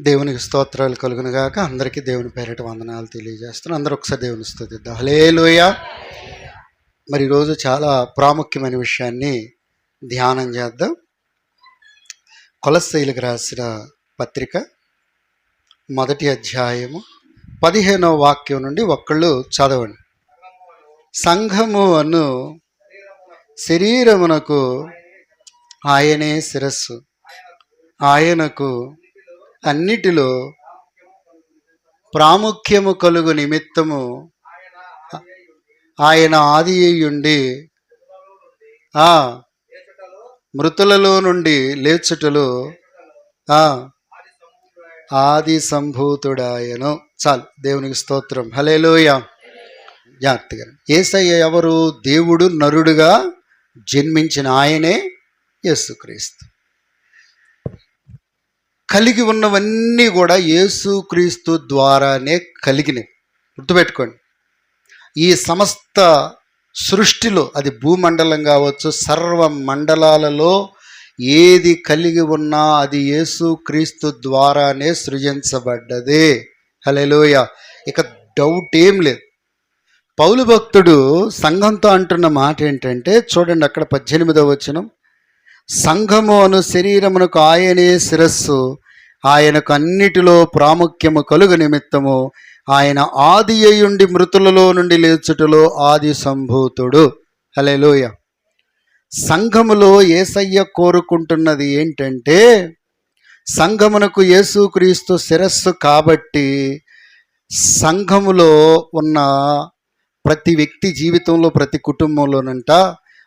దేవునికి స్తోత్రాలు కలుగును గాక. అందరికీ దేవుని పేరిట వందనాలు తెలియజేస్తున్నాను. అందరూ ఒకసారి దేవుని స్థుతిద్దాం హలేలోయ మరి ఈరోజు చాలా ప్రాముఖ్యమైన విషయాన్ని ధ్యానం చేద్దాం. కొలస్తైలకు రాసిన పత్రిక మొదటి అధ్యాయము పదిహేనవ వాక్యం నుండి ఒక్కళ్ళు చదవండి. సంఘము అను శరీరమునకు ఆయనే శిరస్సు. ఆయనకు అన్నిటిలో ప్రాముఖ్యము కలుగు నిమిత్తము ఆయన ఆది అయ్యుండి ఆ మృతులలో నుండి లేచుటలో ఆ ఆది సంభూతుడాయను. చాలు దేవునికి స్తోత్రం. హలేలోయ జాగ్రత్తగా. ఏసయ్య ఎవరు? దేవుడు నరుడుగా జన్మించిన ఆయనే యేసుక్రీస్తు. కలిగి ఉన్నవన్నీ కూడా యేసుక్రీస్తు ద్వారానే కలిగినవి. గుర్తుపెట్టుకోండి. ఈ సమస్త సృష్టిలో అది భూమండలం కావచ్చు సర్వ మండలాలలో ఏది కలిగి ఉన్నా అది యేసుక్రీస్తు ద్వారానే సృజించబడ్డదే. హలోయ ఇక డౌట్ ఏం లేదు. పౌలు భక్తుడు సంఘంతో అంటున్న మాట ఏంటంటే చూడండి అక్కడ పద్దెనిమిదవ వచనం. సంఘము అను శరీరమునకు ఆయనే శిరస్సు ఆయనకు అన్నిటిలో ప్రాముఖ్యము కలుగు నిమిత్తము ఆయన ఆది అయ్యుండి మృతులలో నుండి లేచుటలో ఆది సంభూతుడు. హలేలోయ సంఘములో ఏసయ్య కోరుకుంటున్నది ఏంటంటే సంఘమునకు యేసుక్రీస్తు శిరస్సు కాబట్టి సంఘములో ఉన్న ప్రతి వ్యక్తి జీవితంలో ప్రతి కుటుంబంలోనంట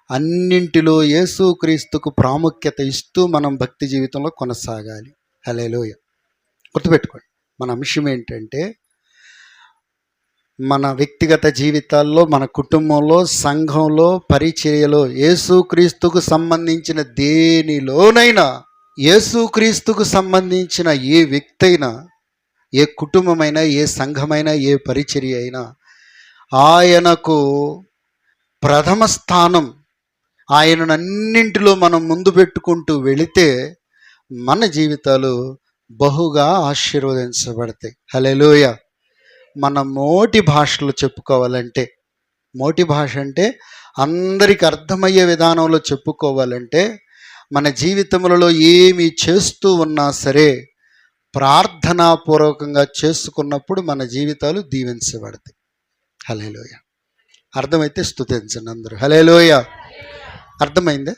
అన్నింటిలో యేసుక్రీస్తుకు ప్రాముఖ్యత ఇస్తూ మనం భక్తి జీవితంలో కొనసాగాలి. హలేలోయ గుర్తుపెట్టుకోండి మన అంశం ఏంటంటే మన వ్యక్తిగత జీవితాల్లో మన కుటుంబంలో సంఘంలో పరిచర్యలో యేసుక్రీస్తుకు సంబంధించిన దేనిలోనైనా యేసుక్రీస్తుకు సంబంధించిన ఏ వ్యక్తి అయినా ఏ కుటుంబమైనా ఏ సంఘమైనా ఏ పరిచర్య అయినా ఆయనకు ప్రథమ స్థానం ఆయనను అన్నింటిలో మనం ముందు పెట్టుకుంటూ వెళితే మన జీవితాలు బహుగా ఆశీర్వదించబడతాయి. హలెలోయ మన మోటి భాషలో చెప్పుకోవాలంటే మోటి భాష అంటే అందరికి అర్థమయ్యే విధానంలో చెప్పుకోవాలంటే మన జీవితములలో ఏమి చేస్తూ ఉన్నా సరే ప్రార్థనాపూర్వకంగా చేసుకున్నప్పుడు మన జీవితాలు దీవించబడతాయి. హలేలోయ అర్థమైతే స్థుతించండి అందరూ. హలేలోయ అర్థమైందే?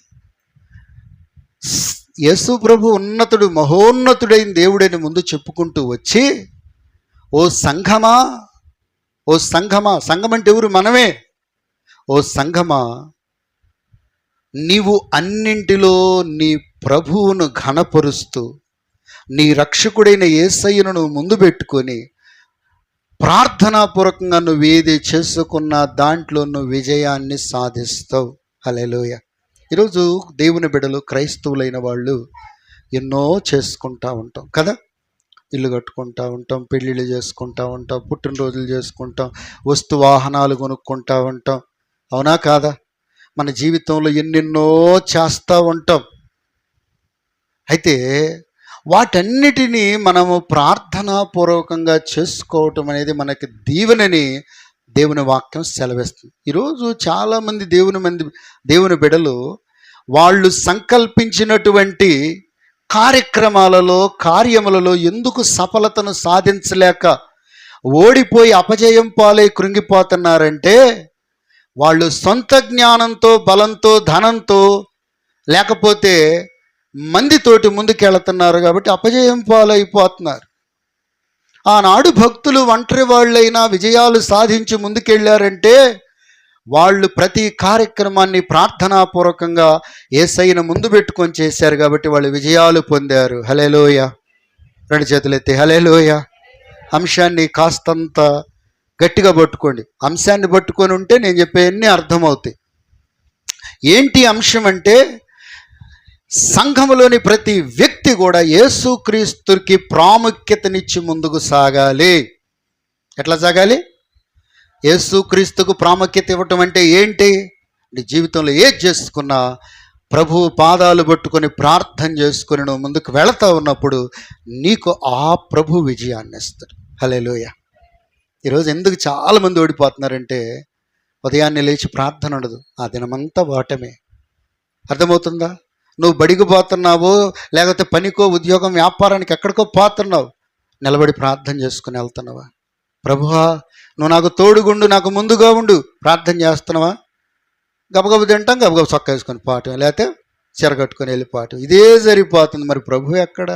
యేసు ప్రభు ఉన్నతుడు మహోన్నతుడైన దేవుడని ముందు చెప్పుకుంటూ వచ్చి ఓ సంఘమా ఓ సంఘమా సంఘం అంటే ఎవరు? మనమే. ఓ సంఘమా నీవు అన్నింటిలో నీ ప్రభువును ఘనపరుస్తూ నీ రక్షకుడైన ఏసయ్యను నువ్వు ముందు పెట్టుకొని ప్రార్థనాపూర్వకంగా నువ్వు ఏది చేసుకున్న దాంట్లో నువ్వు విజయాన్ని సాధిస్తావు. హలేలోయ ఈరోజు దేవుని బిడలు క్రైస్తవులైన వాళ్ళు ఎన్నో చేసుకుంటూ ఉంటాం కదా? ఇల్లు కట్టుకుంటా ఉంటాం పెళ్ళిళ్ళు చేసుకుంటా ఉంటాం పుట్టినరోజులు చేసుకుంటాం వస్తు వాహనాలు కొనుక్కుంటా ఉంటాం. అవునా కాదా? మన జీవితంలో ఎన్నెన్నో చేస్తూ ఉంటాం. అయితే వాటన్నిటినీ మనము ప్రార్థనాపూర్వకంగా చేసుకోవటం అనేది మనకి దీవెనని దేవుని వాక్యం సెలవిస్తుంది. ఈరోజు చాలామంది దేవుని మంది దేవుని బిడలు వాళ్ళు సంకల్పించినటువంటి కార్యక్రమాలలో కార్యములలో ఎందుకు సఫలతను సాధించలేక ఓడిపోయి అపజయం పాలై కృంగిపోతున్నారంటే వాళ్ళు సొంత జ్ఞానంతో బలంతో ధనంతో లేకపోతే మందితోటి ముందుకెళ్తున్నారు కాబట్టి అపజయం పాలైపోతున్నారు. ఆనాడు భక్తులు ఒంటరి వాళ్ళైనా విజయాలు సాధించి ముందుకెళ్ళారంటే వాళ్ళు ప్రతి కార్యక్రమాన్ని ప్రార్థనాపూర్వకంగా ఏసైన ముందు పెట్టుకొని చేశారు కాబట్టి వాళ్ళు విజయాలు పొందారు. హలేలోయ రెండు చేతులెత్తి హలేలోయ అంశాన్ని కాస్తంత గట్టిగా పట్టుకోండి. అంశాన్ని పట్టుకొని ఉంటే నేను చెప్పేవన్నీ అర్థమవుతాయి. ఏంటి అంశం అంటే సంఘములోని ప్రతి వ్యక్తి కూడా యేసుక్రీస్తుకి ప్రాముఖ్యతనిచ్చి ముందుకు సాగాలి. ఎట్లా సాగాలి? యేసుక్రీస్తుకు ప్రాముఖ్యత ఇవ్వటం అంటే ఏంటి? నీ జీవితంలో ఏది చేసుకున్నా ప్రభు పాదాలు పట్టుకొని ప్రార్థన చేసుకుని నువ్వు ముందుకు వెళతా ఉన్నప్పుడు నీకు ఆ ప్రభు విజయాన్ని ఇస్తాడు. హలేలోయ ఈరోజు ఎందుకు చాలామంది ఓడిపోతున్నారంటే ఉదయాన్నే లేచి ప్రార్థన ఉండదు. ఆ దినమంతా వాటమే. అర్థమవుతుందా? నువ్వు బడికి పోతున్నావు లేకపోతే పనికో ఉద్యోగం వ్యాపారానికి ఎక్కడికో పోతున్నావు నిలబడి ప్రార్థన చేసుకుని వెళ్తున్నావా? ప్రభువా నువ్వు నాకు తోడుగుండు నాకు ముందుగా ఉండు ప్రార్థన చేస్తున్నావా? గబగబ తింటాం గబగబ చొక్క వేసుకొని పోవటం లేకపోతే చెరగట్టుకొని వెళ్ళిపోవటం ఇదే సరిపోతుంది మరి ప్రభు ఎక్కడ?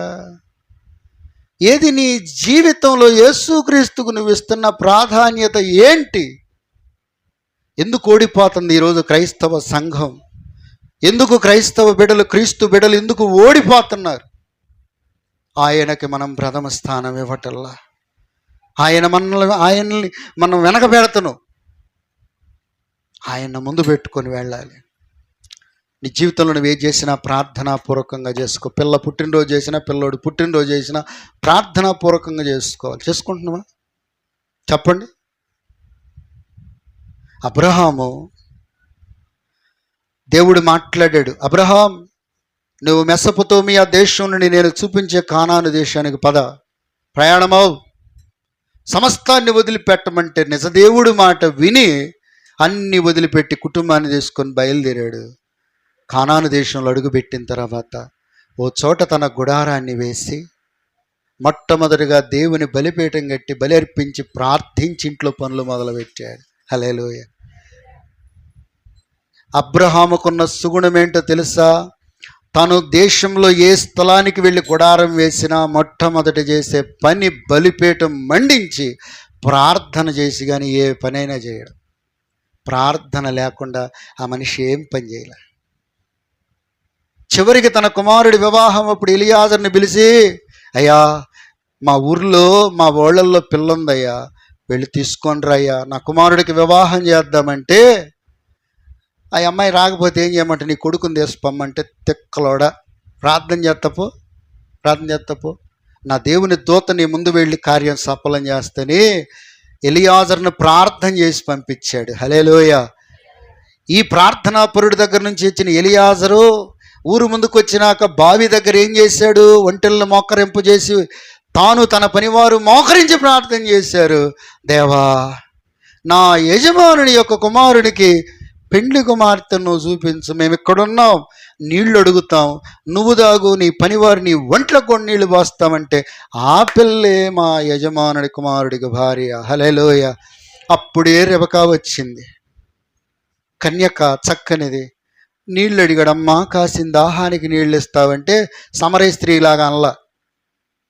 ఏది నీ జీవితంలో యేసుక్రీస్తుకు నువ్వు ఇస్తున్న ప్రాధాన్యత ఏంటి? ఎందుకు ఓడిపోతుంది ఈరోజు క్రైస్తవ సంఘం? ఎందుకు క్రైస్తవ బిడలు క్రీస్తు బిడలు ఎందుకు ఓడిపోతున్నారు? ఆయనకి మనం ప్రథమ స్థానం ఇవ్వటల్లా? ఆయన మనల్ని ఆయన్ని మనం వెనక పెడతను. ఆయన ముందు పెట్టుకొని వెళ్ళాలి. నీ జీవితంలో నువ్వు ఏ చేసినా ప్రార్థనాపూర్వకంగా చేసుకో. పిల్ల పుట్టినరోజు చేసినా పిల్లోడు పుట్టినరోజు చేసినా ప్రార్థనాపూర్వకంగా చేసుకోవాలి. చేసుకుంటున్నావా? చెప్పండి. అబ్రహాము దేవుడు మాట్లాడాడు అబ్రహాం నువ్వు మెస్సపుతోమియా దేశం నుండి నేను చూపించే కానాను దేశానికి పద ప్రయాణమవు. సమస్తాన్ని వదిలిపెట్టమంటే నిజదేవుడు మాట విని అన్ని వదిలిపెట్టి కుటుంబాన్ని తీసుకొని బయలుదేరాడు. కానాను దేశంలో అడుగుపెట్టిన తర్వాత ఓ చోట తన గుడారాన్ని వేసి మొట్టమొదటిగా దేవుని బలిపీఠం కట్టి బలి అర్పించి ప్రార్థించి ఇంట్లో పనులు మొదలుపెట్టాడు. హలేలోయ అబ్రహాముకున్న సుగుణం ఏంటో తెలుసా? తను దేశంలో ఏ స్థలానికి వెళ్ళి గుడారం వేసినా మొట్టమొదట చేసే పని బలిపేటం మండించి ప్రార్థన చేసి కానీ ఏ పనైనా చేయడం. ప్రార్థన లేకుండా ఆ మనిషి ఏం పని చేయలే. చివరికి తన కుమారుడి వివాహం అప్పుడు ఇలియాజర్ని పిలిచి అయ్యా మా ఊర్లో మా ఓళ్ళల్లో పిల్లందయ్యా వెళ్ళి తీసుకొని అయ్యా నా కుమారుడికి వివాహం చేద్దామంటే ఆ అమ్మాయి రాకపోతే ఏం చేయమంటే నీ కొడుకుని తీసి పొమ్మంటే తిక్కలోడ. ప్రార్థన చేస్తపో ప్రార్థన చేస్తపో నా దేవుని దూత నీ ముందు వెళ్ళి కార్యం సఫలం చేస్తేనే ఎలియాజర్ను ప్రార్థన చేసి పంపించాడు. హలేలోయ ఈ ప్రార్థనా పరుడి దగ్గర నుంచి వచ్చిన ఎలియాజరు ఊరు ముందుకు వచ్చినాక బావి దగ్గర ఏం చేశాడు? ఒంటెలను మోకరింపు చేసి తాను తన పనివారు మోకరించి ప్రార్థన చేశారు. దేవా నా యజమానుని యొక్క కుమారునికి పెండ్లి కుమార్తెను చూపించు మేము ఇక్కడున్నాం నీళ్ళు అడుగుతాం నువ్వు దాగు నీ పనివారు నీ ఒంట్లో కొన్ని నీళ్ళు పోస్తామంటే ఆ పిల్లే మా యజమానుడి కుమారుడికి భార్య. హలేలోయ అప్పుడే రెబకా వచ్చింది. కన్యక చక్కనిది నీళ్ళు అడిగాడమ్మా కాసిన దాహానికి నీళ్ళు ఇస్తావంటే సమరయ స్త్రీలాగా అనలా.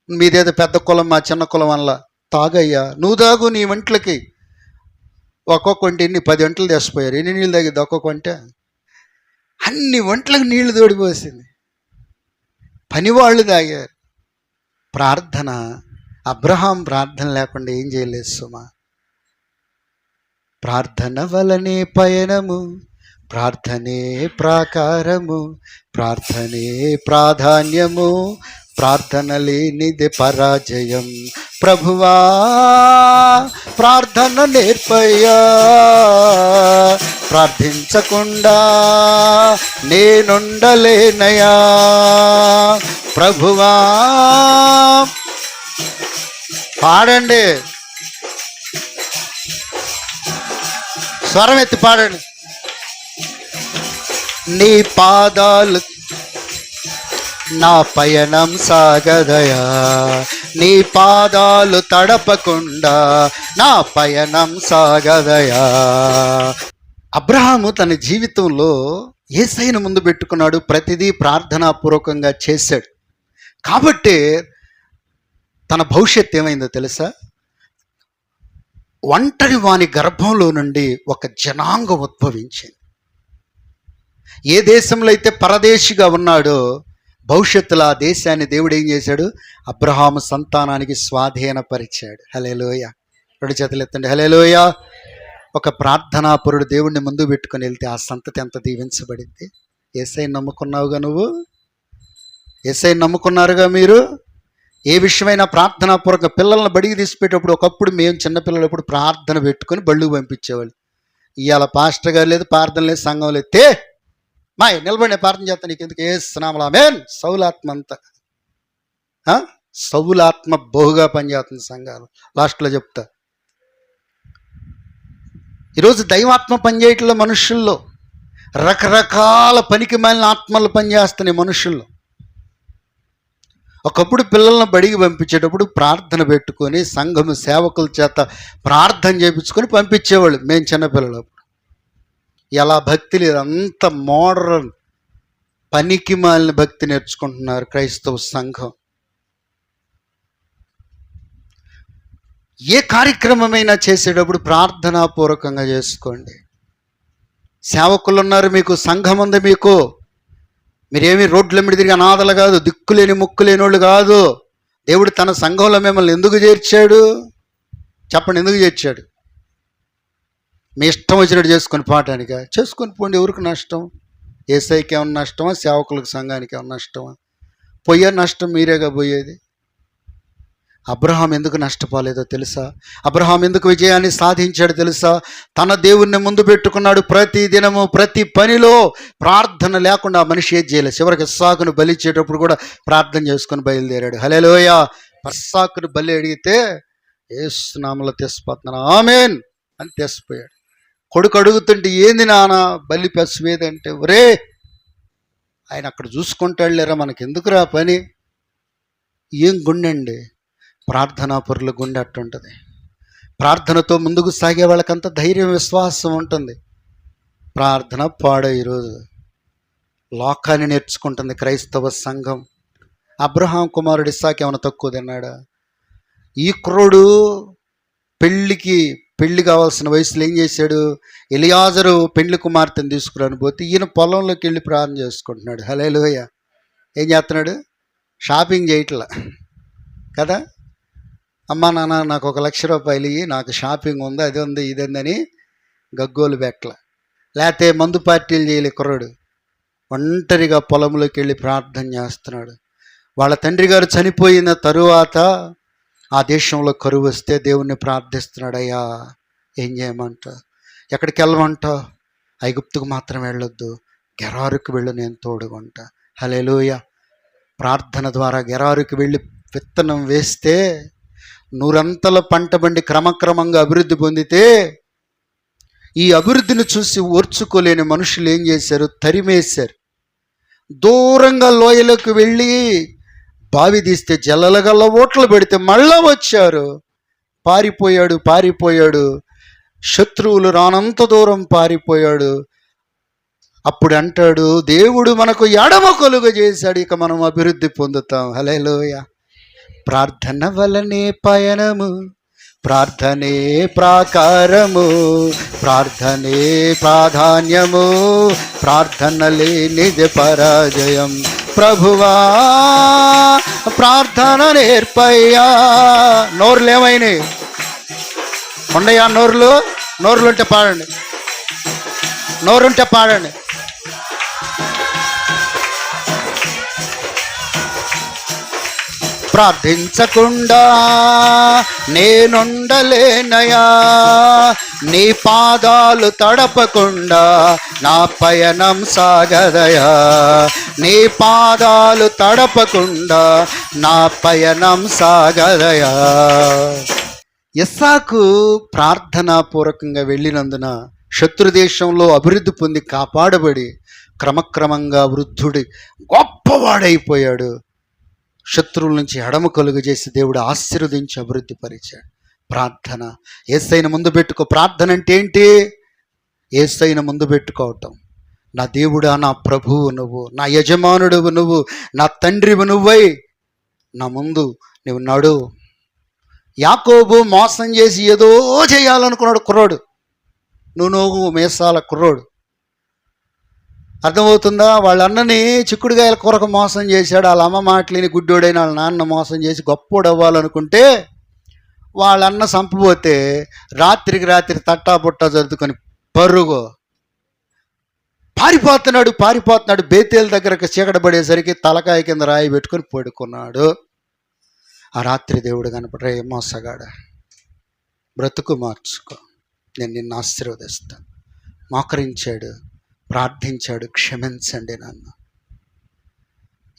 మీదేదో పెద్ద కులం మా చిన్న కులం అనలా. తాగయ్యా నువ్వు తాగు నీ వంట్లకి. ఒక్కొక్క వంట ఎన్ని? పది వంటలు తెచ్చిపోయారు. ఎన్ని నీళ్ళు తాగిద్ది ఒక్కొక్క వంట? అన్ని వంటలకు నీళ్ళు తోడిపోసింది పనివాళ్ళు తాగారు. ప్రార్థన. అబ్రహాం ప్రార్థన లేకుండా ఏం చేయలేదు సుమా. ప్రార్థన వలనే పయనము ప్రార్థనే ప్రాకారము ప్రార్థనే ప్రాధాన్యము ప్రార్థన లేనిది పరాజయం. ప్రభువా ప్రార్థన నేర్పయ్యా. ప్రార్థించకుండా నేనుండలేనయా ప్రభువా పాడండి. స్వరం ఎత్తి పాడండి. నీ పాదాలు నా పయనం సాగదయా. నీ పాదాలు తడపకుండా నా పయనం సాగదయా. అబ్రహాము తన జీవితంలో ఏసైన ముందు పెట్టుకున్నాడు ప్రతిదీ ప్రార్థనాపూర్వకంగా చేశాడు. కాబట్టి తన భవిష్యత్తు ఏమైందో తెలుసా? ఒంటరి వాని గర్భంలో నుండి ఒక జనాంగం ఉద్భవించింది. ఏ దేశంలో అయితే పరదేశిగా ఉన్నాడో భవిష్యత్తులో ఆ దేశాన్ని దేవుడు ఏం చేశాడు? అబ్రహాము సంతానానికి స్వాధీనపరిచాడు. హలేలోయ రెండు చేతులు ఎత్తండి. హలేలోయ ఒక ప్రార్థనాపరుడు దేవుడిని ముందు పెట్టుకుని వెళ్తే ఆ సంతతి ఎంత దీవించబడింది? ఏసై నమ్ముకున్నావుగా నువ్వు? ఏసై నమ్ముకున్నారుగా మీరు? ఏ విషయమైనా ప్రార్థనాపూర్వక పిల్లల్ని బడికి తీసిపెట్టేటప్పుడు ఒకప్పుడు మేము చిన్నపిల్లలప్పుడు ప్రార్థన పెట్టుకొని బళ్ళు పంపించేవాళ్ళు. ఇవాళ పాస్టర్ గారు లేదు ప్రార్థన లేదు సంఘం లేదు. తే! మాయ్ నిలబడి ప్రార్థన చేస్తాను నీకు ఎందుకు ఏ స్నామలా మేన్ సౌలాత్మ అంతా ఆ? సౌలాత్మ బహుగా పనిచేస్తుంది సంఘాలు. లాస్ట్లో చెప్తా. ఈరోజు దైవాత్మ పనిచేయటంలో మనుషుల్లో. రకరకాల పనికి మాలిన ఆత్మలు పనిచేస్తున్నాయి మనుషుల్లో. ఒకప్పుడు పిల్లలను బడికి పంపించేటప్పుడు ప్రార్థన పెట్టుకొని సంఘము సేవకుల చేత ప్రార్థన చేయించుకొని పంపించేవాళ్ళు. మేము చిన్నపిల్లలప్పుడు. ఎలా భక్తి లేదు అంత మోడర్న్ పనికి మాలిన భక్తి నేర్చుకుంటున్నారు క్రైస్తవ సంఘం. ఏ కార్యక్రమమైనా చేసేటప్పుడు ప్రార్థనాపూర్వకంగా చేసుకోండి. సేవకులు ఉన్నారు మీకు సంఘం ఉంది మీకు. మీరేమి రోడ్ల మీద తిరిగి అనాథలు కాదు దిక్కులేని ముక్కు లేని వాళ్ళు కాదు. దేవుడు తన సంఘంలో మిమ్మల్ని ఎందుకు చేర్చాడు? చెప్పండి ఎందుకు చేర్చాడు? మీ ఇష్టం వచ్చినట్టు చేసుకొని పాటానిక చేసుకొని పోండి ఎవరికి నష్టం? ఏసైకి ఏమన్నా నష్టమా? సేవకులకు సంఘానికి ఏమన్నా నష్టమా? పోయే నష్టం మీరేగా పోయేది? అబ్రహాం ఎందుకు నష్టపోలేదో తెలుసా? అబ్రహాం ఎందుకు విజయాన్ని సాధించాడు తెలుసా? తన దేవుణ్ణి ముందు పెట్టుకున్నాడు ప్రతి దినము ప్రతి పనిలో ప్రార్థన లేకుండా మనిషి ఏది చేయలేదు. చివరికి ఇస్సాకును బలిచ్చేటప్పుడు కూడా ప్రార్థన చేసుకుని బయలుదేరాడు. హలేలోయ ఇస్సాకును బలి అడిగితే ఏసునామలో తెసిపోతున్నాను ఆమెన్! అని తెసిపోయాడు. కొడుకు అడుగుతుంటే ఏంది నాన్న బలి పెసవేదంటే ఒరే! ఆయన అక్కడ చూసుకుంటాడు లేరా మనకి ఎందుకురా పని? ఏం గుండె అండి ప్రార్థనాపరుల గుండె అట్టుంటుంది. ప్రార్థనతో ముందుకు సాగే వాళ్ళకంత ధైర్యం విశ్వాసం ఉంటుంది. ప్రార్థన పాడ ఈరోజు లోకాన్ని నేర్చుకుంటుంది క్రైస్తవ సంఘం. అబ్రహాం కుమారుడు ఇస్సాకి ఏమైనా తక్కువ తిన్నాడా? ఈ కుర్రోడు పెళ్ళికి పెళ్ళి కావాల్సిన వయసులో ఏం చేశాడు? ఎలియాజరు పెళ్ళి కుమార్తెను తీసుకురాని పోతే ఈయన పొలంలోకి వెళ్ళి ప్రార్థన చేసుకుంటున్నాడు. హలే ఏం చేస్తున్నాడు? షాపింగ్ చేయట్లా. కదా? అమ్మా నాన్న నాకు ఒక లక్ష రూపాయలు ఇయ్యి నాకు షాపింగ్ ఉంది అది ఉంది ఇది ఉందని గగ్గోలు పెట్టల. లేకపోతే మందు పార్టీలు చేయలే కుర్రాడు. ఒంటరిగా పొలంలోకి వెళ్ళి ప్రార్థన చేస్తున్నాడు. వాళ్ళ తండ్రి గారు చనిపోయిన తరువాత ఆ దేశంలో కరువు వస్తే దేవుణ్ణి ప్రార్థిస్తున్నాడయ్యా. ఏం చేయమంట? ఎక్కడికి వెళ్ళమంట? ఐగుప్తుకు మాత్రం వెళ్ళొద్దు. గెరారుకు వెళ్ళు నేను తోడుకుంటా హలేలుయ ప్రార్థన ద్వారా గెరారుకు వెళ్ళి విత్తనం వేస్తే నూరంతల పంట బండి క్రమక్రమంగా అభివృద్ధి పొందితే ఈ అభివృద్ధిని చూసి ఓర్చుకోలేని మనుషులు ఏం చేశారు? తరిమేశారు. దూరంగా లోయలకు వెళ్ళి బావి తీస్తే జల్లలగల్ల ఓట్లు పెడితే మళ్ళా వచ్చారు. పారిపోయాడు పారిపోయాడు. శత్రువులు రానంత దూరం పారిపోయాడు. అప్పుడు అంటాడు దేవుడు మనకు ఎడమ కొలుగు చేశాడు ఇక మనం అభివృద్ధి పొందుతాం. హలేలోయ ప్రార్థన వలనే పయనము ప్రార్థనే ప్రాకారము ప్రార్థనే ప్రాధాన్యము ప్రార్థనలే నిజ పరాజయం. ప్రభువా ప్రార్థన నేర్పయ్యా. నోరులు ఏమైనాయి? ఉండయా నోరులు? నోరులు ఉంటే పాడండి. నోరుంటే పాడండి. ప్రార్థించకుండా నేనుండలేనయా నీ పాదాలు తడపకుండా నా పయనం సాగదయా. నీ పాదాలు తడపకుండా నా పయనం సాగదయా. ఎస్సాకు ప్రార్థనాపూర్వకంగా వెళ్ళినందున శత్రుదేశంలో అభివృద్ధి పొంది కాపాడబడి క్రమక్రమంగా వృద్ధుడి గొప్పవాడైపోయాడు. శత్రువుల నుంచి ఎడమ కలుగు చేసి దేవుడు ఆశీర్వదించి అభివృద్ధి పరిచాడు. ప్రార్థన. ఏసైన ముందు పెట్టుకో. ప్రార్థన అంటే ఏంటి? ఏసైన ముందు పెట్టుకోవటం. నా దేవుడా నా ప్రభువు నువ్వు నా యజమానుడువు నువ్వు నా తండ్రివు నువ్వై నా ముందు నువ్వు నడు. యాకోబు మోసం చేసి ఏదో చేయాలనుకున్నాడు కుర్రోడు. నువ్వు నువ్వు మేసాల కుర్రోడు. అర్థమవుతుందా? వాళ్ళ అన్నని చిక్కుడుగాయల కొరకు మోసం చేశాడు. వాళ్ళ అమ్మ మాటలేని గుడ్డోడైన వాళ్ళ నాన్న మోసం చేసి గొప్పోడు అవ్వాలనుకుంటే వాళ్ళ అన్న సంపపోతే రాత్రికి రాత్రి తట్టా పుట్టా జరుపుకొని పరుగు. పారిపోతున్నాడు పారిపోతున్నాడు. బేతేల దగ్గరకు చీకటి పడేసరికి తలకాయ కింద రాయి పెట్టుకొని పడుకున్నాడు. ఆ రాత్రి దేవుడు కనపడే మోసగాడ? బ్రతుకు మార్చుకో. నేను నిన్ను ఆశీర్వదిస్తాను మోకరించాడు. ప్రార్థించాడు క్షమించండి నన్ను.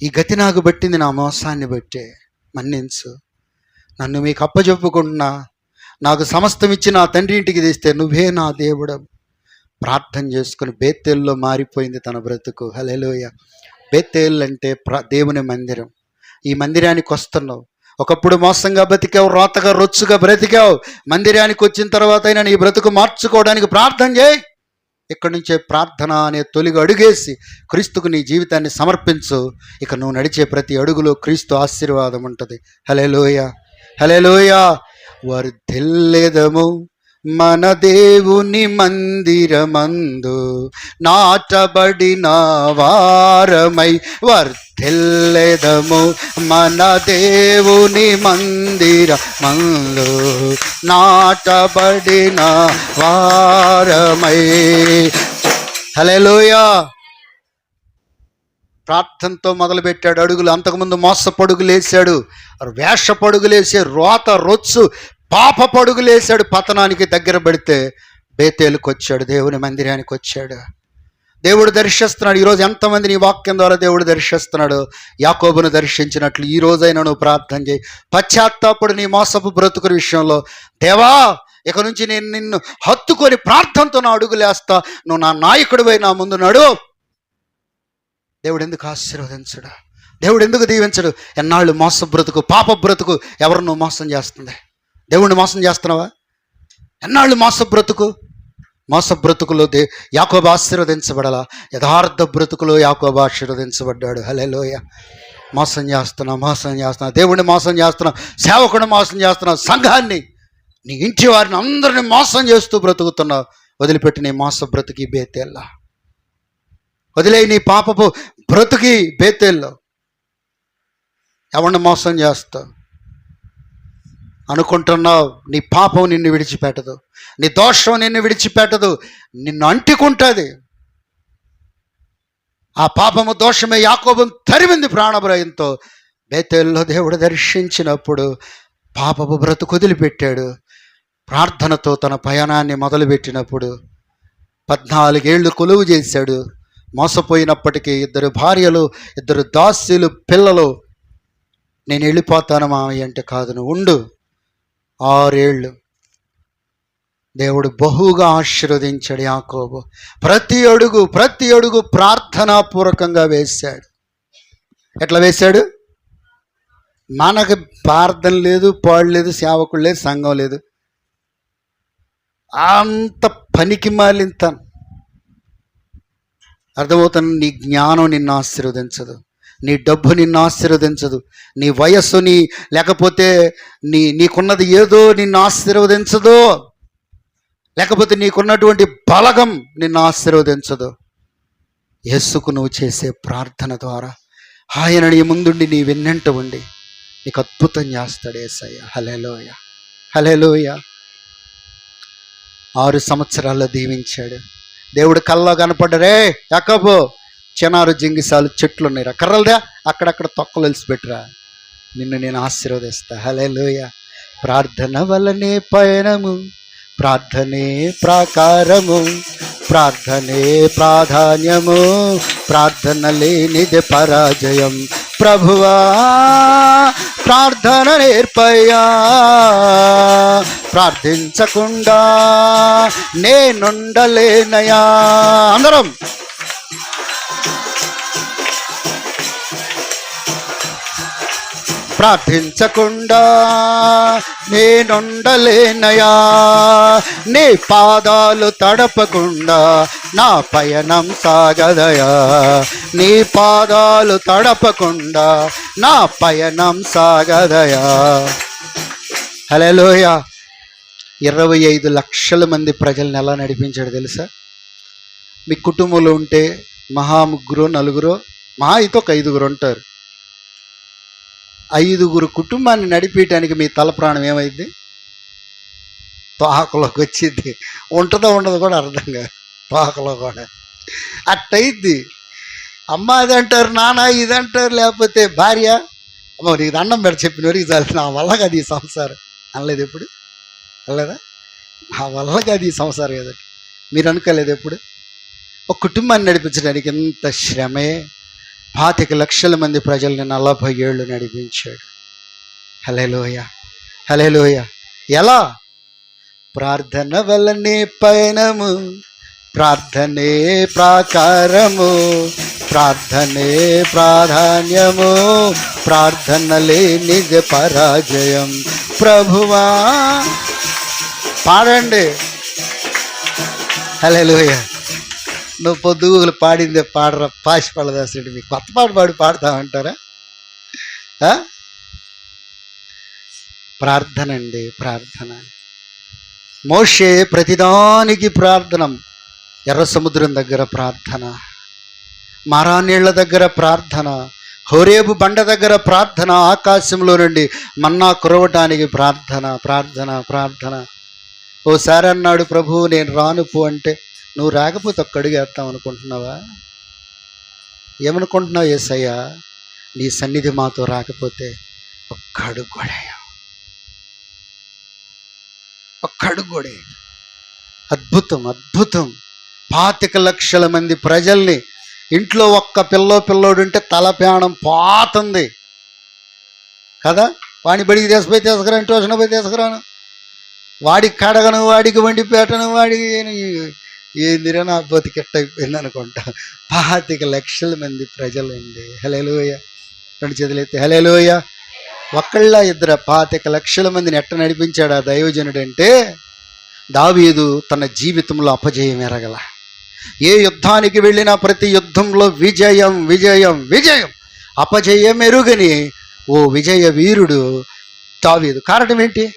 ఈ గతి నాకు పట్టింది నా మోసాన్ని బట్టే. మన్నించు. నన్ను మీకు అప్పచెప్పుకుంటున్నా నాకు సమస్తం ఇచ్చి నా తండ్రి ఇంటికి తీస్తే నువ్వే నా దేవుడు ప్రార్థన చేసుకుని బేత్తేల్లో మారిపోయింది తన బ్రతుకు. హలెలోయ బేత్తేల్ అంటే ప్ర దేవుని మందిరం. ఈ మందిరానికి వస్తున్నావు. ఒకప్పుడు మోసంగా బ్రతికావు రోతగా రొచ్చుగా బ్రతికావు. మందిరానికి వచ్చిన తర్వాత అయినా నీ బ్రతుకు మార్చుకోవడానికి ప్రార్థన చేయి. ఇక్కడి నుంచే ప్రార్థన అనే తొలిగా అడుగేసి క్రీస్తుకు నీ జీవితాన్ని సమర్పించు. ఇక నువ్వు నడిచే ప్రతి అడుగులో క్రీస్తు ఆశీర్వాదం ఉంటుంది. హలే లోయ హలే లోయ హలేలోయ వర్ధిల్లెదము మన దేవుని మందిరమందు నాటబడిన వారమై వర్ధిల్లెదము. మన దేవుని మందిర మందు నాటబడిన వారమై హలోయా ప్రార్థనతో మొదలుపెట్టాడు అడుగులు. అంతకుముందు మోస పడుగులేశాడు వేష పడుగులేసే రోత రొచ్చు పాప పడుగులేశాడు పతనానికి దగ్గర పెడితే బేతేలుకు వచ్చాడు దేవుని మందిరానికి వచ్చాడు దేవుడు దర్శిస్తున్నాడు. ఈరోజు ఎంతమంది నీ వాక్యం ద్వారా దేవుడు దర్శిస్తున్నాడు? యాకోబును దర్శించినట్లు ఈ రోజైనా నువ్వు ప్రార్థన చేయి. పశ్చాత్తాపుడు నీ మోసపు బ్రతుకుల విషయంలో దేవా ఇక నుంచి నేను నిన్ను హత్తుకొని ప్రార్థనతో నా అడుగులేస్తా. నువ్వు నా నాయకుడివై నా ముందు నడు. దేవుడు ఎందుకు ఆశీర్వదించడు? దేవుడు ఎందుకు దీవించడు? ఎన్నాళ్ళు మోస బ్రతుకు పాప బ్రతుకు ఎవరు నువ్వు మోసం చేస్తుంది? దేవుణ్ణి మోసం చేస్తున్నావా? ఎన్నాళ్ళు మోస బ్రతుకు మోస బ్రతుకులో దే యాకోబ ఆశీర్వదించబడాల? యథార్థ బ్రతుకులో యాకోబ ఆశీర్వదించబడ్డాడు. హలేలోయ మోసం చేస్తున్నా మోసం చేస్తున్నా దేవుడిని మోసం చేస్తున్నా సేవకుని మోసం చేస్తున్నా సంఘాన్ని నీ ఇంటి వారిని అందరిని మోసం చేస్తూ బ్రతుకుతున్నావు. వదిలిపెట్టి నీ మోస బ్రతికి బేతేల్లా. వదిలే నీ పాపపు బ్రతుకి బేతేల్లో. ఎవరిని మోసం చేస్తావు? అనుకుంటున్నావు నీ పాపం నిన్ను విడిచిపెట్టదు నీ దోషం నిన్ను విడిచిపెట్టదు నిన్ను అంటుకుంటుంది. ఆ పాపము దోషమే యాకోబం తరిమింది ప్రాణభయంతో. బేతేల్లో దేవుడు దర్శించినప్పుడు పాపపు బ్రతుకు వదిలిపెట్టాడు. ప్రార్థనతో తన పయనాన్ని మొదలుపెట్టినప్పుడు పద్నాలుగేళ్ళు కొలువు చేశాడు. మోసపోయినప్పటికీ ఇద్దరు భార్యలు ఇద్దరు దాస్యులు పిల్లలు నేను వెళ్ళిపోతాను మామయ్య అంటే కాదు నువ్వు ఉండు. ఆరేళ్ళు. దేవుడు బహుగా ఆశీర్వదించాడు యాకోబు. ప్రతి అడుగు ప్రతి అడుగు ప్రార్థనాపూర్వకంగా వేశాడు. ఎట్లా వేశాడు? మనకు ప్రార్థన లేదు పాడు లేదు సేవకుడు లేదు సంఘం లేదు. అంత పనికి మాలింత అర్థమవుతాను నీ జ్ఞానం నిన్ను ఆశీర్వదించదు. నీ డబ్బు నిన్ను ఆశీర్వదించదు. నీ వయస్సు నీ లేకపోతే నీ నీకున్నది ఏదో నిన్ను ఆశీర్వదించదో. లేకపోతే నీకున్నటువంటి బలగం నిన్ను ఆశీర్వదించదు. యస్సుకు నువ్వు చేసే ప్రార్థన ద్వారా ఆయన నీ ముందుండి నీ వెన్నెంట ఉండి నీకు అద్భుతం చేస్తాడు ఏసయ్య. హలేలోయ హలేలోయ ఆరు సంవత్సరాల్లో దీవించాడు. దేవుడు కల్లో కనపడ్డరే యాకబో చినారు జింగిసాలు చెట్లు ఉన్నాయి రా. కర్రలదా అక్కడక్కడ తొక్కలు వెలిసిపెట్టురా. నిన్ను నేను ఆశీర్వదిస్తా. హలేలోయ ప్రార్థన వలనే పయనము ప్రార్థనే ప్రాకారము ప్రార్థనే ప్రాధాన్యము ప్రార్థన లేనిది పరాజయం. ప్రభువా ప్రార్థన నేర్పయ్యా. ప్రార్థించకుండా నేనుండలేనయా అందరం ప్రార్థించకుండా నేనుండలేనయా నీ పాదాలు తడపకుండా నా పయనం సాగదయా నీ పాదాలు తడపకుండా నా పయనం సాగదయా. హలోయ ఇరవై ఐదు లక్షల మంది ప్రజల్ని ఎలా నడిపించాడు తెలుసా? మీ కుటుంబంలో ఉంటే మహా ముగ్గురు నలుగురు మహా అయితే ఒక ఐదుగురు ఉంటారు. ఐదుగురు కుటుంబాన్ని నడిపించడానికి మీ తల ప్రాణం ఏమైంది? తోకలోకి వచ్చింది. ఉంటుందో ఉండదో కూడా అర్థం కాదు. తోకలో కూడా. అట్టయిద్ది అమ్మ అది అంటారు నాన్న ఇది అంటారు లేకపోతే భార్య? అమ్మ నీకు దండం పెడ చెప్పిన వరకు చాలు. నా వల్ల కాదు ఈ సంసారం. అనలేదు ఎప్పుడు? అనలేదా? నా వల్ల కాదు ఈ సంసారం ఏదంటే మీరు అనుకోలేదు ఎప్పుడు? ఒక కుటుంబాన్ని నడిపించడానికి ఎంత శ్రమే. పాతిక లక్షల మంది ప్రజల్ని నలభై ఏళ్ళు నడిపించాడు హలేలోయ హలేలోయ ఎలా? ప్రార్థన వల్లనే పయనము ప్రార్థనే ప్రాకారము ప్రార్థనే ప్రాధాన్యము ప్రార్థనలే నిజ పరాజయం. ప్రభువా పాడండి. హలోయ నువ్వు పొద్దుగులు పాడిందే పాడరా పాసి పడదాసుడు మీకు. కొత్త పాట పాడి పాడతామంటారా? ప్రార్థన అండి ప్రార్థన. మోషే ప్రతిదానికి ప్రార్థన. ఎర్ర సముద్రం దగ్గర ప్రార్థన. మారానీళ్ళ దగ్గర ప్రార్థన. హోరేబు బండ దగ్గర ప్రార్థన. ఆకాశంలో నుండి మన్నా కురవటానికి ప్రార్థన ప్రార్థన ప్రార్థన. ఓసారి అన్నాడు ప్రభు నేను రానుపు అంటే నువ్వు రాకపోతే ఒక్క అడుగు వేస్తాం అనుకుంటున్నావా? ఏమనుకుంటున్నావు ఏసయ్యా? నీ సన్నిధి మాతో రాకపోతే ఒక్క అడుగు కూడా వేయం. ఒక్క అడుగు కూడా అద్భుతం అద్భుతం. పాతిక లక్షల మంది ప్రజల్ని ఇంట్లో ఒక్క పిల్లో పిల్లోడు ఉంటే తల ప్రాణం పోతుంది. కదా? వాడిని బడికి తీసుకుపోయి తీసుకురాను ట్యూషన్ పోయి తీసుకురాను. వాడికి కడగను వాడికి వండి పెట్టను వాడికి ఏందిరా నా బతికెట్ట అయిపోయింది అనుకుంటా పాతిక లక్షల మంది ప్రజలండి. హలేలోయ రెండు చేతులైతే హలేలోయ ఒక్కళ్ళ ఇద్దరు పాతిక లక్షల మందిని ఎట్ట నడిపించాడు ఆ దైవజనుడు అంటే దావీదు తన జీవితంలో అపజయం ఎరగల. ఏ యుద్ధానికి వెళ్ళినా ప్రతి యుద్ధంలో విజయం విజయం విజయం. అపజయం ఎరుగని ఓ విజయ వీరుడు దావీదు. కారణం ఏంటి?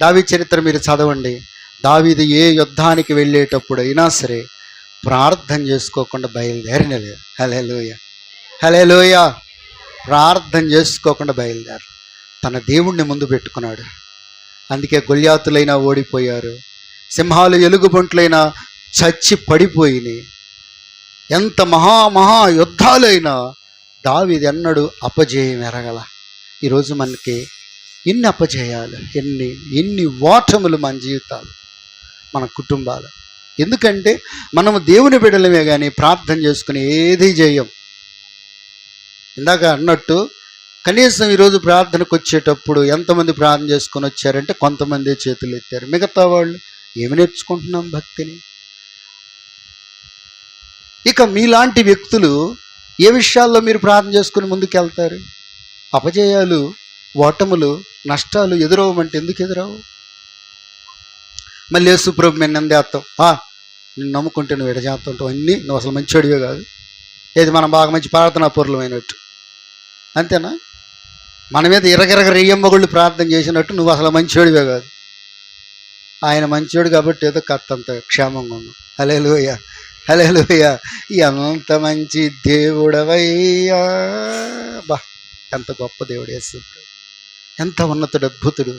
దావీ చరిత్ర మీరు చదవండి. దావీది ఏ యుద్ధానికి వెళ్ళేటప్పుడు అయినా సరే ప్రార్థన చేసుకోకుండా బయలుదేరినది హలేలోయ హలేలోయ ప్రార్థన చేసుకోకుండా బయలుదేరు తన దేవుణ్ణి ముందు పెట్టుకున్నాడు. అందుకే గొల్యాతులైనా ఓడిపోయారు. సింహాలు ఎలుగుబంట్లైనా చచ్చి పడిపోయినాయి. ఎంత మహా మహా యుద్ధాలైనా దావిది అన్నడు అపజయం ఎరగల. ఈరోజు మనకి ఎన్ని అపజయాలు ఎన్ని ఎన్ని ఓటములు మన జీవితాలు. మన కుటుంబాలు. ఎందుకంటే మనము దేవుని బిడ్డలమే కానీ ప్రార్థన చేసుకుని ఏది చేయం ఇందాక అన్నట్టు కనీసం ఈరోజు ప్రార్థనకు వచ్చేటప్పుడు ఎంతమంది ప్రార్థన చేసుకొని వచ్చారంటే కొంతమంది చేతులు ఎత్తారు. మిగతా వాళ్ళు ఏమి నేర్చుకుంటున్నాం భక్తిని? ఇక మీలాంటి వ్యక్తులు ఏ విషయాల్లో మీరు ప్రార్థన చేసుకుని ముందుకెళ్తారు? అపజయాలు ఓటములు నష్టాలు ఎదురవ్వమంటే ఎందుకు ఎదురవు మళ్ళీ యేసుప్రభు మేము నందేస్తాం ఆ నిన్ను నమ్ముకుంటే నువ్వు ఎడజేస్తుంటావు అన్నీ నువ్వు అసలు మంచివాడివే కాదు. ఏది మనం బాగా మంచి ప్రార్థనా పూర్వమైనట్టు. అంతేనా? మన మీద ఇరగిరగ రెయ్యమ్మగుళ్ళు ప్రార్థన చేసినట్టు నువ్వు అసలు మంచివాడివే కాదు. ఆయన మంచివాడు కాబట్టి ఏదో కత్తంత క్షేమంగా ఉన్నావు. హలే లోయ హలే లోయ ఎంత మంచి దేవుడవయ్యా. బా ఎంత గొప్ప దేవుడు యేసు ఎంత ఉన్నతుడు అద్భుతుడు.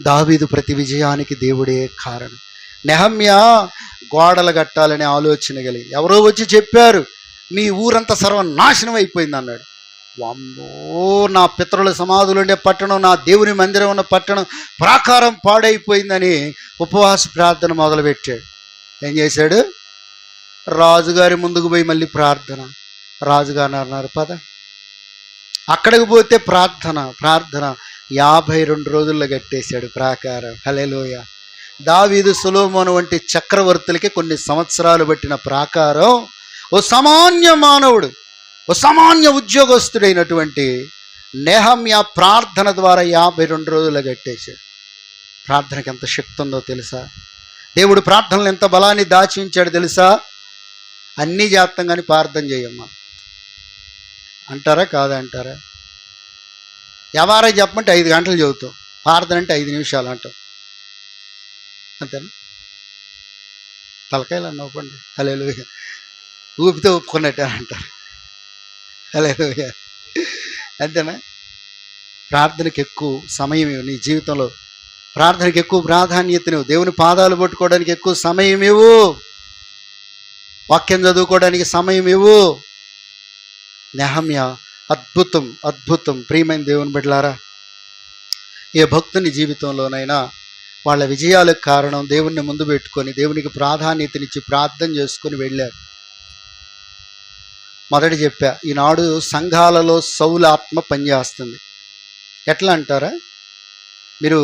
దావీదు ప్రతి విజయానికి దేవుడే కారణం. నెహమ్య గోడలు కట్టాలనే ఆలోచన కలిగి ఎవరో వచ్చి చెప్పారు మీ ఊరంతా సర్వనాశనం అయిపోయింది అన్నాడు. వామ్మో నా పితరుల సమాధులు ఉండే పట్టణం నా దేవుని మందిరం ఉన్న పట్టణం ప్రాకారం పాడైపోయిందని ఉపవాస ప్రార్థన మొదలుపెట్టాడు. ఏం చేశాడు? రాజుగారి ముందుకు పోయి మళ్ళీ ప్రార్థన. రాజుగారు అన్నారు పద అక్కడికి పోతే ప్రార్థన ప్రార్థన. యాభై రెండు రోజుల్లో కట్టేశాడు ప్రాకారం. హలెలోయ దావీదు సులోమోను వంటి చక్రవర్తులకి కొన్ని సంవత్సరాలు పట్టిన ప్రాకారం ఓ సామాన్య మానవుడు ఓ సామాన్య ఉద్యోగస్తుడైనటువంటి నెహమ్య ప్రార్థన ద్వారా యాభై రెండు రోజులు కట్టేశాడు. ప్రార్థనకి ఎంత శక్తి ఉందో తెలుసా? దేవుడు ప్రార్థనలు ఎంత బలాన్ని దాచి ఉంచాడు తెలుసా? అన్నీ చేస్తాం కానీ ప్రార్థన చేయమ్మా. అంటారా? కాదా అంటారా? వ్యవహారం చెప్పమంటే ఐదు గంటలు చదువుతాం ప్రార్థన అంటే ఐదు నిమిషాలు అంటాం అంతేనా? తలకాయలు నవ్వండి హలేలు ఊపితే ఒప్పుకున్నట్టే అంటారు. హలేలు అంతేనా? ప్రార్థనకి ఎక్కువ సమయం ఇవ్వు నీ జీవితంలో. ప్రార్థనకి ఎక్కువ ప్రాధాన్యతను దేవుని పాదాలు పట్టుకోవడానికి ఎక్కువ సమయం ఇవ్వు. వాక్యం చదువుకోవడానికి సమయం ఇవ్వు. నెహమ్య అద్భుతం అద్భుతం. ప్రియమైన దేవుని బిడ్డలారా ఏ భక్తుని జీవితంలోనైనా వాళ్ళ విజయాలకు కారణం దేవుణ్ణి ముందు పెట్టుకొని దేవునికి ప్రాధాన్యతనిచ్చి ప్రార్థన చేసుకొని వెళ్ళారు. మొదటి చెప్పా ఈనాడు సంఘాలలో సౌల ఆత్మ పనిచేస్తుంది. ఎట్లా అంటారా? మీరు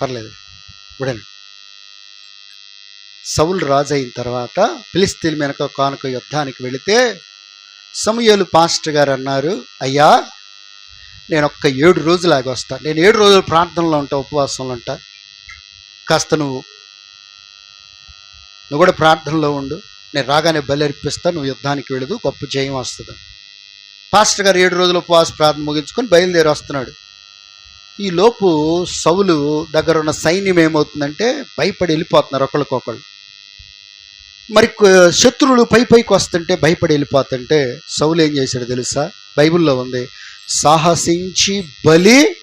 పర్లేదు ఇప్పుడేనా సౌలు రాజు అయిన తర్వాత ఫిలిస్తీన్ వెనక కానుక యుద్ధానికి వెళితే సమయలు పాస్టర్ గారు అన్నారు అయ్యా నేను ఒక్క ఏడు రోజులు ఆగొస్తా నేను ఏడు రోజులు ప్రార్థనలో ఉంటా ఉపవాసంలో ఉంటా. కాస్త నువ్వు నువ్వు కూడా ప్రార్థనలో ఉండు. నేను రాగానే బలర్పిస్తా నువ్వు యుద్ధానికి వెళ్ళదు గొప్ప జయం వస్తుంది. పాస్టర్ గారు ఏడు రోజులు ఉపవాస ప్రార్థన ముగించుకొని బయలుదేరి వస్తున్నాడు. ఈ లోపు సౌలు దగ్గర ఉన్న సైన్యం ఏమవుతుందంటే భయపడి వెళ్ళిపోతున్నారు ఒకళ్ళకొకళ్ళు. మరి శత్రువులు పై పైకి వస్తుంటే భయపడి వెళ్ళిపోతుంటే సౌలు ఏం చేశాడు తెలుసా? బైబిల్లో ఉంది. సాహసించి బలి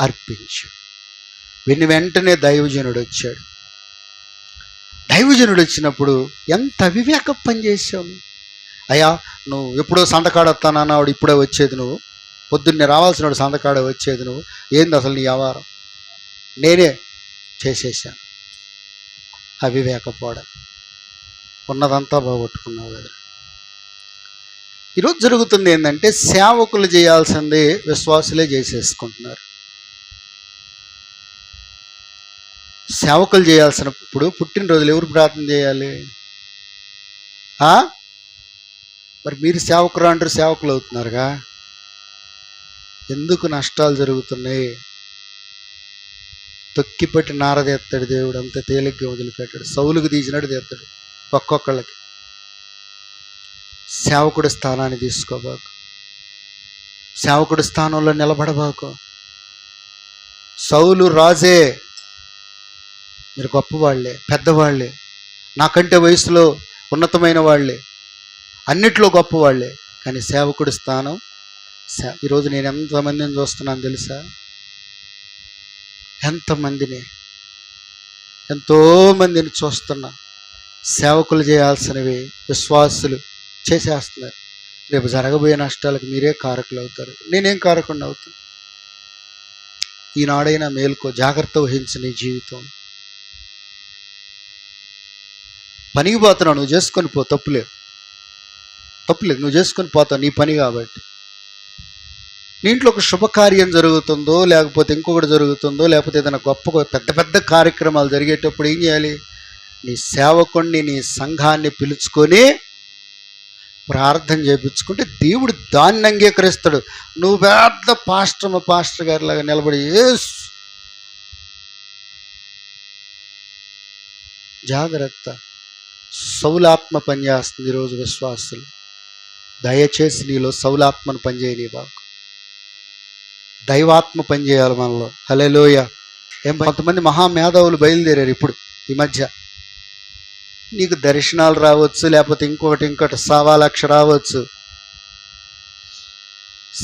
అర్పించు విని వెంటనే దైవజనుడు వచ్చాడు. దైవజనుడు వచ్చినప్పుడు ఎంత అవివేక పని చేసావు అయ్యా నువ్వు ఎప్పుడో సంతకాడొస్తానన్నాడు ఇప్పుడే వచ్చేది నువ్వు. పొద్దున్నే రావాల్సిన సంతకాడ వచ్చేది నువ్వు. ఏంది అసలు నీ వ్యవహారం? నేనే చేసేసాను అవివేకపోవడం ఉన్నదంతా పోగొట్టుకున్నావు కదా. ఈరోజు జరుగుతుంది ఏంటంటే సేవకులు చేయాల్సింది విశ్వాసులే చేసేసుకుంటున్నారు. సేవకులు చేయాల్సిన ఇప్పుడు పుట్టినరోజులు ఎవరు ప్రార్థన చేయాలి? మరి మీరు సేవకులు అంటారు సేవకులు అవుతున్నారుగా? ఎందుకు నష్టాలు జరుగుతున్నాయి? తొక్కిపట్టి నారదెత్తాడు దేవుడు అంత తేలిగ్గా వదిలిపెట్టాడు సౌలుకు తీసినట్టు తెస్తాడు. ఒక్కొక్కళ్ళకి. సేవకుడి స్థానాన్ని తీసుకోబాకు. సేవకుడి స్థానంలో నిలబడబాకు. సౌలు రాజే మీరు గొప్పవాళ్ళే పెద్దవాళ్ళే నాకంటే వయసులో ఉన్నతమైన వాళ్ళే అన్నిట్లో గొప్పవాళ్ళే కానీ సేవకుడి స్థానం ఈరోజు నేను ఎంతమందిని చూస్తున్నాను తెలుసా? ఎంతమందిని? ఎంతోమందిని చూస్తున్నా. సేవకులు చేయాల్సినవి విశ్వాసులు చేసేస్తున్నారు. రేపు జరగబోయే నష్టాలకు మీరే కారకులు అవుతారు. నేనేం కారకుండా అవుతాను? ఈనాడైనా మేల్కో జాగ్రత్త వహించు నీ జీవితం. పనికి పోతున్నావు నువ్వు చేసుకొని పో తప్పులేవు తప్పులేదు నువ్వు చేసుకొని పోతావు నీ పని కాబట్టి. నీ ఇంట్లో ఒక శుభకార్యం జరుగుతుందో లేకపోతే ఇంకొకటి జరుగుతుందో లేకపోతే ఏదైనా గొప్ప పెద్ద పెద్ద కార్యక్రమాలు జరిగేటప్పుడు ఏం చేయాలి? నీ సేవకుణ్ణి నీ సంఘాన్ని పిలుచుకొని ప్రార్థన చేయించుకుంటే దేవుడు దాన్ని అంగీకరిస్తాడు. నువ్వు పెద్ద పాస్టర్ పాస్టర్ గారిలాగా నిలబడి "యేస్." జాగ్రత్త. సౌలాత్మ పనిచేస్తుంది ఈరోజు విశ్వాసులు. దయచేసి నీలో సౌలాత్మను పనిచేయని బాబు. దైవాత్మ పనిచేయాలి మనలో. హలే లోయ ఏం కొంతమంది మహామేధావులు బయలుదేరారు ఇప్పుడు ఈ మధ్య. నీకు దర్శనాలు రావచ్చు లేకపోతే ఇంకొకటి ఇంకొకటి సవాలక్ష రావచ్చు.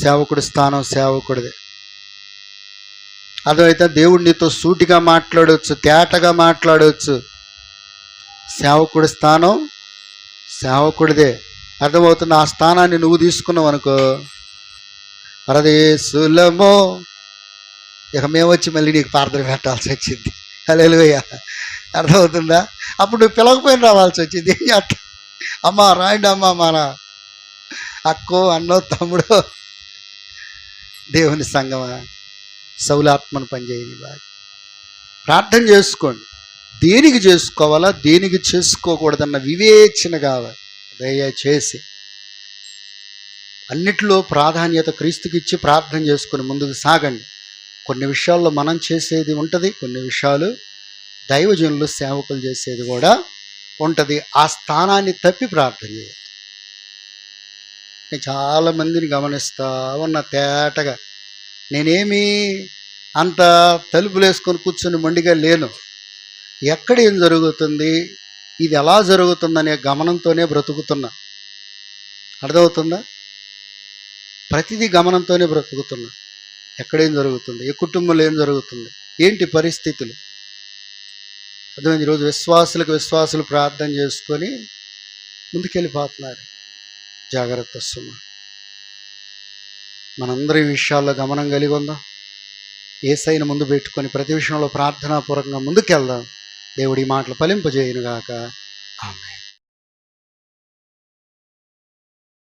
సేవకుడి స్థానం సేవకుడిదే. అదైతే దేవుడు నీతో సూటిగా మాట్లాడవచ్చు తేటగా మాట్లాడవచ్చు సేవకుడి స్థానం సేవకుడిదే. అర్థమవుతుంది ఆ స్థానాన్ని నువ్వు తీసుకున్నావు అనుకో. పరదేశులమో ఇక మేము వచ్చి మళ్ళీ నీకు ప్రార్థన పెట్టాల్సి వచ్చింది. హల్లెలూయా. అర్థమవుతుందా? అప్పుడు నువ్వు పిలవకపోయిన రావాల్సి వచ్చింది. ఏం చేస్తా అమ్మా రాయండి అమ్మ మన అక్కో అన్నో తమ్ముడో. దేవుని సంగమా. సౌలాత్మను పనిచేయని బాగా ప్రార్థన చేసుకోండి. దేనికి చేసుకోవాలా? దేనికి చేసుకోకూడదన్న వివేచన కావాలి. దయచేసి. అన్నిటిలో ప్రాధాన్యత క్రీస్తుకి ఇచ్చి ప్రార్థన చేసుకుని ముందుకు సాగండి. కొన్ని విషయాల్లో మనం చేసేది ఉంటుంది కొన్ని విషయాలు దైవజనులు సేవకులు చేసేది కూడా ఉంటుంది. ఆ స్థానాన్ని తప్పి ప్రార్థన చేయాలి. నేను చాలా మందిని గమనిస్తా ఉన్న తేటగా. నేనేమి అంత తలుపులు వేసుకొని కూర్చొని మొండిగా లేను. ఎక్కడ ఏం జరుగుతుంది? ఇది ఎలా జరుగుతుందనే గమనంతోనే బ్రతుకుతున్నా. అర్థమవుతుందా? ప్రతిదీ గమనంతోనే బ్రతుకుతున్నా. ఎక్కడేం జరుగుతుంది? ఏ కుటుంబంలో ఏం జరుగుతుంది? ఏంటి పరిస్థితులు? అర్థమైంది? ఈరోజు విశ్వాసులకు విశ్వాసులు ప్రార్థన చేసుకొని ముందుకెళ్ళిపోతున్నారు జాగ్రత్త సుమ. మనందరి విషయాల్లో గమనం కలిగి ఉందాం. ఏసైన ముందు పెట్టుకొని ప్రతి విషయంలో ప్రార్థనాపూర్వకంగా ముందుకెళ్దాం. దేవుడి మాటలు ఫలింపజేయునుగాక. ఆమె